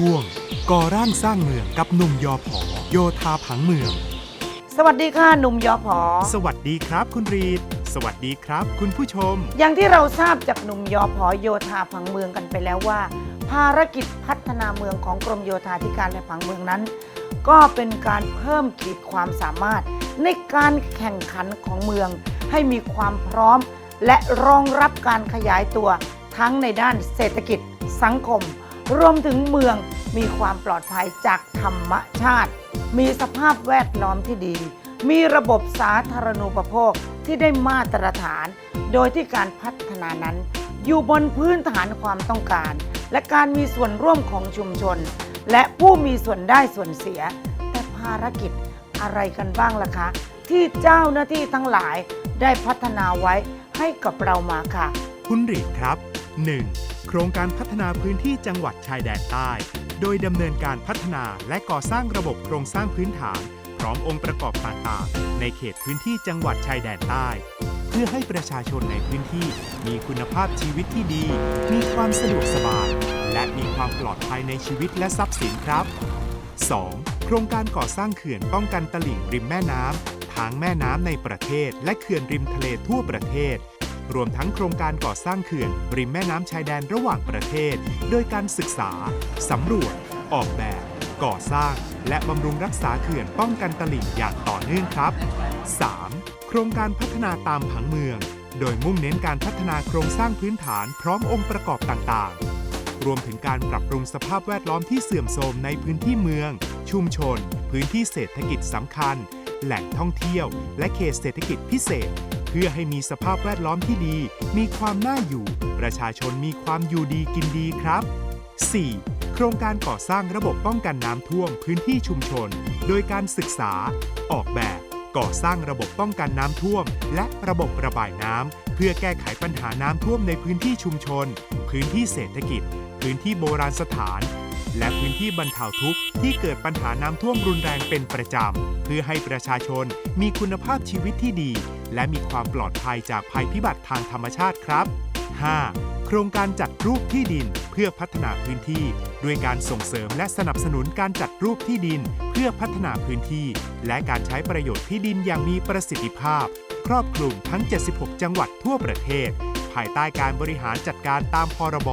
ช่วง ก่อร่างสร้างเมืองกับหนุ่มยอผอโยธาผังเมือง สวัสดีค่ะหนุ่มยอพอสวัสดีครับคุณรีด สวัสดีครับคุณผู้ชม อย่างที่เราทราบจากหนุ่มยอพอโยธาผังเมืองกันไปแล้วว่า ภารกิจพัฒนาเมืองของกรมโยธาธิการและผังเมืองนั้น ก็เป็นการเพิ่มขีดความสามารถ ในการแข่งขันของเมือง ให้มีความพร้อม และรองรับการขยายตัวทั้งในด้านเศรษฐกิจ สังคม รวมถึงเมืองมีความปลอดภัยจากธรรมชาติ มีสภาพแวดล้อมที่ดี มีระบบสาธารณูปโภคที่ได้มาตรฐาน โดยที่การพัฒนานั้น อยู่บนพื้นฐานความต้องการ และการมีส่วนร่วมของชุมชน และผู้มีส่วนได้ส่วนเสีย แต่ภารกิจอะไรกันบ้างล่ะคะ ที่เจ้าหน้าที่ทั้งหลายได้พัฒนาไว้ให้กับเรามาค่ะ คุณรีดครับ 1. โครงการพัฒนาพื้นที่จังหวัดชายแดนใต้ โดยดำเนินการพัฒนาและก่อสร้างระบบโครงสร้างพื้นฐาน พร้อมองค์ประกอบต่างๆ ในเขตพื้นที่จังหวัดชายแดนใต้ เพื่อให้ประชาชนในพื้นที่มีคุณภาพชีวิตที่ดี มีความสะดวกสบาย และมีความปลอดภัยในชีวิตและทรัพย์สินครับ 2. โครงการก่อสร้างเขื่อนป้องกันตลิ่งริมแม่น้ำทางแม่น้ำในประเทศ และเขื่อนริมทะเลทั่วประเทศ รวมทั้งโครงการก่อสร้างเขื่อนริมแม่น้ำชายแดนระหว่างประเทศ โดยการศึกษา สำรวจ ออกแบบ ก่อสร้าง และบำรุงรักษาเขื่อนป้องกันตลิ่งอย่างต่อเนื่องครับ 3. โครงการพัฒนาตามผังเมือง โดยมุ่งเน้นการพัฒนาโครงสร้างพื้นฐานพร้อมองค์ประกอบต่างๆ รวมถึงการปรับปรุงสภาพแวดล้อมที่เสื่อมโทรมในพื้นที่เมือง ชุมชน พื้นที่เศรษฐกิจสำคัญ แหล่งท่องเที่ยว และเขตเศรษฐกิจพิเศษ เพื่อให้มีสภาพแวดล้อมที่ดี มีความน่าอยู่ ประชาชนมีความอยู่ดีกินดีครับ 4. โครงการก่อสร้างระบบป้องกันน้ำท่วมพื้นที่ชุมชน โดยการศึกษา ออกแบบ ก่อสร้างระบบป้องกันน้ำท่วม และระบบระบายน้ำเพื่อแก้ไขปัญหาน้ำท่วมในพื้นที่ชุมชน พื้นที่เศรษฐกิจ พื้นที่โบราณสถาน และพื้นที่บรรเทาทุกข์ที่เกิดปัญหาน้ำท่วมรุนแรงเป็นประจำ เพื่อให้ประชาชนมีคุณภาพชีวิตที่ดี และมีความปลอดภัยจากภัยพิบัติทางธรรมชาติครับ 5. โครงการจัดรูปที่ดินเพื่อพัฒนาพื้นที่ ด้วยการส่งเสริมและสนับสนุนการจัดรูปที่ดิน เพื่อพัฒนาพื้นที่ และการใช้ประโยชน์ที่ดินอย่างมีประสิทธิภาพ ครอบคลุมทั้ง 76 จังหวัดทั่วประเทศ ภายใต้การบริหารจัดการตามพรบ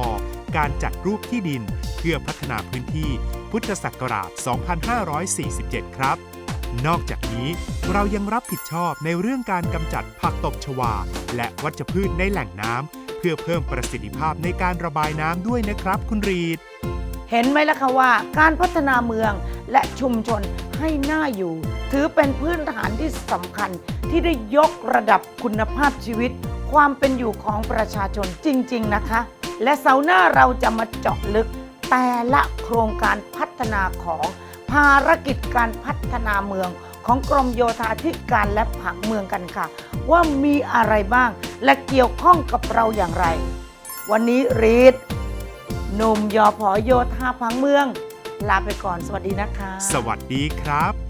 การจัดรูปที่ดิน เพื่อพัฒนาพื้นที่พุทธศักราช 2547 ครับ นอกจากนี้เรายังรับผิดชอบในเรื่องการกำจัดผักตบชวา และวัชพืชในแหล่งน้ำเพื่อเพิ่มประสิทธิภาพในการระบายน้ำด้วยนะครับคุณรีด เห็นไหมล่ะคะว่า การพัฒนาเมืองและชุมชนให้น่าอยู่ ถือเป็นพื้นฐานที่สำคัญที่ได้ยกระดับคุณภาพชีวิต ความเป็นอยู่ของประชาชนจริง ๆ นะคะ และเสาร์หน้าเราจะมาเจาะลึก แต่ละโครงการพัฒนาของภารกิจการพัฒนาเมืองของกรมโยธาธิการและผังเมืองกันค่ะ ว่ามีอะไรบ้างและเกี่ยวข้องกับเราอย่างไร วันนี้รีดหนุ่มยอผอโยธาพังเมือง ลาไปก่อนสวัสดีนะคะ สวัสดีครับ